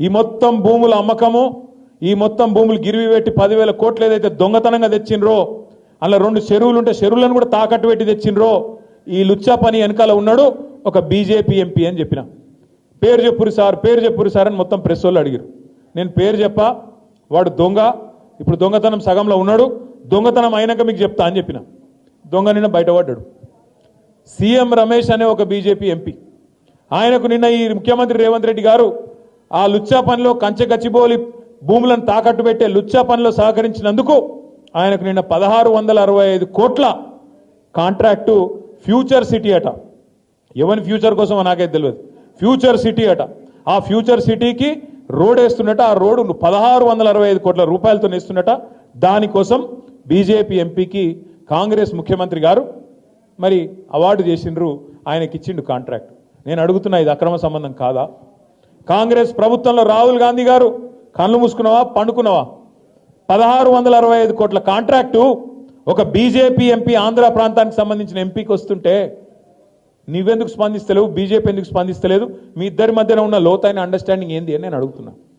ఈ మొత్తం భూముల అమ్మకము ఈ మొత్తం భూములు గిరివి పెట్టి పదివేల కోట్లు ఏదైతే దొంగతనంగా తెచ్చిండ్రో అలా రెండు చెరువులు ఉంటే చెరువులను కూడా తాకట్టు పెట్టి తెచ్చిండ్రో ఈ లుచ్చా పని వెనకాల ఉన్నాడు ఒక బీజేపీ ఎంపీ అని చెప్పిన. పేరు చెప్పురు సార్ పేరు చెప్పురు సార్ అని మొత్తం ప్రెస్ వాళ్ళు అడిగారు నేను పేరు చెప్ప వాడు దొంగ ఇప్పుడు దొంగతనం సగంలో ఉన్నాడు దొంగతనం అయినాక మీకు చెప్తా అని చెప్పిన. దొంగ నిన్న బయటపడ్డాడు. సీఎం రమేష్ అనే ఒక బీజేపీ ఎంపీ. ఆయనకు నిన్న ఈ ముఖ్యమంత్రి రేవంత్ రెడ్డి గారు ఆ లుచ్చా పనిలో కంచె గచ్చిబోలి భూములను తాకట్టు పెట్టే లుచ్చా పనిలో సహకరించినందుకు ఆయనకు నిన్న పదహారు వందల అరవై ఐదు కోట్ల కాంట్రాక్టు ఫ్యూచర్ సిటీ అట. ఎవరి ఫ్యూచర్ కోసం నాకైతే తెలియదు. ఫ్యూచర్ సిటీ అట. ఆ ఫ్యూచర్ సిటీకి రోడ్ వేస్తున్నట ఆ రోడ్డు పదహారు వందల అరవై ఐదు కోట్ల రూపాయలతో వేస్తున్నట. దానికోసం బీజేపీ ఎంపీకి కాంగ్రెస్ ముఖ్యమంత్రి గారు మరి అవార్డు చేసిండ్రు. ఆయనకి ఇచ్చిండు కాంట్రాక్ట్. నేను అడుగుతున్నా ఇది అక్రమ సంబంధం కాదా? కాంగ్రెస్ ప్రభుత్వంలో రాహుల్ గాంధీ గారు కళ్ళు మూసుకున్నావా? పండుకున్నావా? పదహారు వందల అరవై ఐదు కోట్ల కాంట్రాక్టు ఒక బీజేపీ ఎంపీ ఆంధ్ర ప్రాంతానికి సంబంధించిన ఎంపీకి వస్తుంటే నువ్వెందుకు స్పందిస్తలేవు? బీజేపీ ఎందుకు స్పందిస్తలేదు? మీ ఇద్దరి మధ్యన ఉన్న లోతైన అండర్స్టాండింగ్ ఏంది అని నేను అడుగుతున్నా.